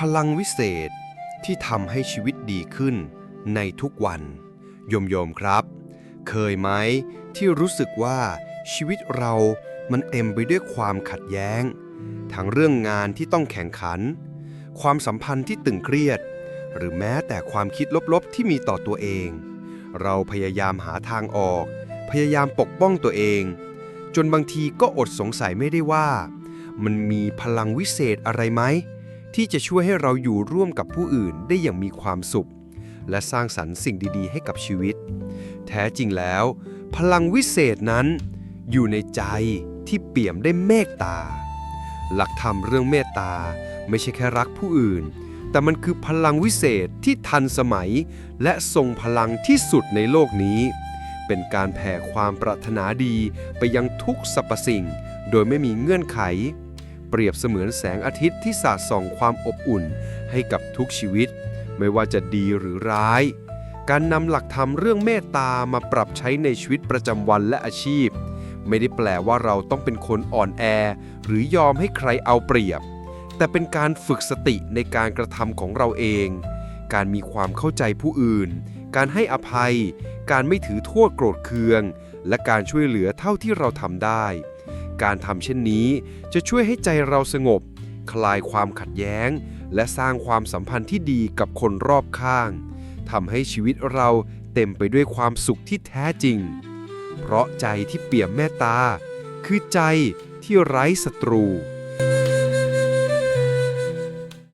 พลังวิเศษที่ทำให้ชีวิตดีขึ้นในทุกวัน โยมโยมครับ เคยไหมที่รู้สึกว่าชีวิตเรามันเต็มไปด้วยความขัดแย้ง ทั้งเรื่องงานที่ต้องแข่งขัน ความสัมพันธ์ที่ตึงเครียด หรือแม้แต่ความคิดลบๆที่มีต่อตัวเอง เราพยายามหาทางออก พยายามปกป้องตัวเอง จนบางทีก็อดสงสัยไม่ได้ว่า มันมีพลังวิเศษอะไรไหม ที่จะช่วยให้เราอยู่ร่วมกับผู้อื่นได้อย่างมีความสุข และสร้างสรรค์สิ่งดีๆ ให้กับชีวิต แท้จริงแล้ว พลังวิเศษนั้น อยู่ในใจที่เปี่ยมได้วยเมตตา หลักธรรมเรื่องเมตตาไม่ใช่แค่รักผู้อื่น แต่มันคือพลังวิเศษที่ทันสมัย และทรงพลังที่สุดในโลกนี้ เป็นการแผ่ความปรารถนาดีไปยังทุกสรรพสิ่ง โดยไม่มีเงื่อนไข ปรียบเสมือนแสงอาทิตย์ที่สาดส่องความอบอุ่นให้กับทุกชีวิต ไม่ว่าจะดีหรือร้าย การนำหลักธรรมเรื่องเมตตามาปรับใช้ในชีวิตประจำวันและอาชีพ ไม่ได้แปลว่าเราต้องเป็นคนอ่อนแอ หรือยอมให้ใครเอาเปรียบ แต่เป็นการฝึกสติในการกระทำของเราเอง การมีความเข้าใจผู้อื่น การให้อภัย การไม่ถือโทษโกรธเคือง และการช่วยเหลือเท่าที่เราทำได้ การทำเช่นนี้จะช่วยให้ใจเราสงบ คลายความขัดแย้ง และสร้างความสัมพันธ์ที่ดีกับคนรอบข้างทำให้ชีวิตเราเต็มไปด้วยความสุขที่แท้จริง เพราะใจที่เปี่ยมเมตตา คือใจที่ไร้ศัตรู